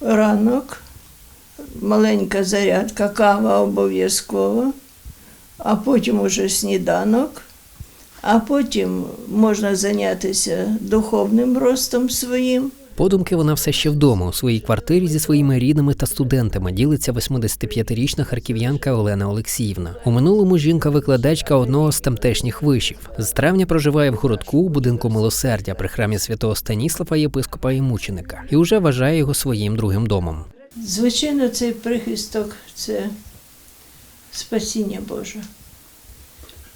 ранок, маленька зарядка, кава обов'язково, а потім уже сніданок, а потім можна зайнятися духовним ростом своїм. Подумки вона все ще вдома у своїй квартирі зі своїми рідними та студентами ділиться 85-річна харків'янка Олена Олексіївна. У минулому жінка-викладачка одного з тамтешніх вишів. З травня проживає в городку у будинку милосердя при храмі святого Станіслава, єпископа і мученика, і вже вважає його своїм другим домом. Звичайно, цей прихисток це спасіння Боже.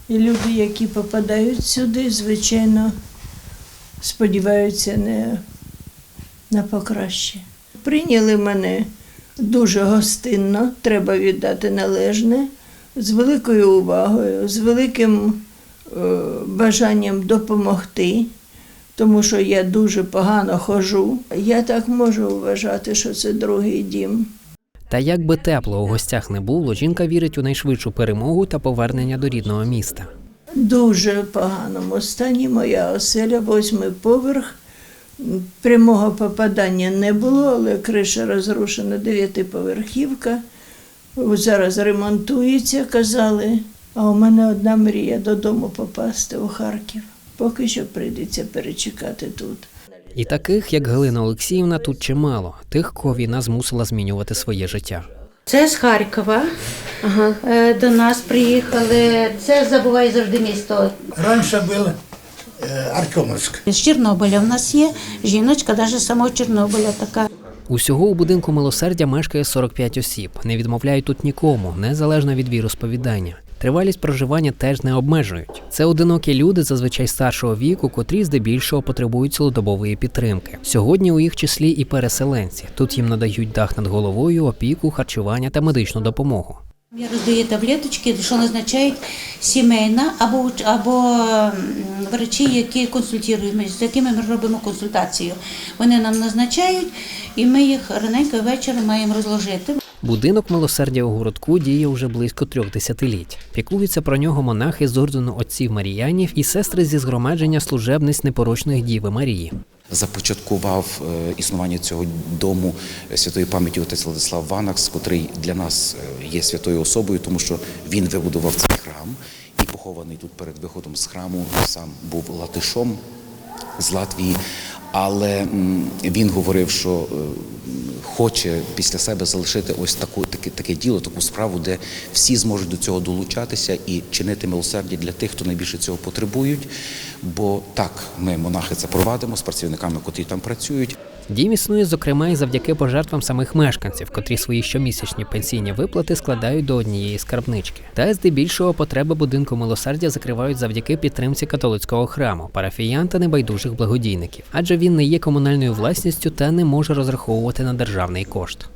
І люди, які попадають сюди, звичайно, сподіваються не на покраще. Прийняли мене дуже гостинно, треба віддати належне, з великою увагою, з великим е, бажанням допомогти, тому що я дуже погано хожу. Я так можу вважати, що це другий дім. Та як би тепло у гостях не було, жінка вірить у найшвидшу перемогу та повернення до рідного міста. Дуже поганому стані моя оселя, восьмий поверх. Прямого попадання не було, але криша розрушена, дев'ятиповерхівка. Зараз ремонтується, казали. А у мене одна мрія додому попасти у Харків. Поки що прийдеться перечекати тут. І таких, як Галина Олексіївна, тут чимало, тих, кого війна змусила змінювати своє життя. Це з Харкова. Е, До нас приїхали. Це забуває завжди місто. Раньше был э, Артемовск. З Чорнобиля в нас є жіночка, навіть з самого Чорнобиля така. Усього у будинку милосердя мешкає 45 осіб. Не відмовляють тут нікому, незалежно від віросповідання. Тривалість проживання теж не обмежують. Це одинокі люди, зазвичай старшого віку, котрі здебільшого потребують цілодобової підтримки. Сьогодні у їх числі і переселенці. Тут їм надають дах над головою, опіку, харчування та медичну допомогу. Я роздаю таблеточки, що назначають сімейна або, або врачі, які консультують, з якими ми робимо консультацію. Вони нам назначають, і ми їх раненько ввечері маємо розложити. Будинок милосердя у городку діє вже близько трьох десятиліть. Піклуються про нього монахи з ордену отців Маріянів і сестри зі згромадження служебниць непорочної Діви Марії. Започаткував е, існування цього дому е, святої пам'яті отець Владислав Ванакс, котрий для нас е, є святою особою, тому що він вибудував цей храм і похований тут перед виходом з храму. Сам був латишом з Латвії, але він говорив, що е, хоче після себе залишити ось таку таке, таке діло, таку справу, де всі зможуть до цього долучатися і чинити милосердя для тих, хто найбільше цього потребують. Бо так, ми монахи це провадимо з працівниками, котрі там працюють. Дім існує, зокрема, і завдяки пожертвам самих мешканців, котрі свої щомісячні пенсійні виплати складають до однієї скарбнички. Та здебільшого потреби будинку милосердя закривають завдяки підтримці католицького храму, парафіян та небайдужих благодійників, адже він не є комунальною власністю та не може розраховувати на державний кошт.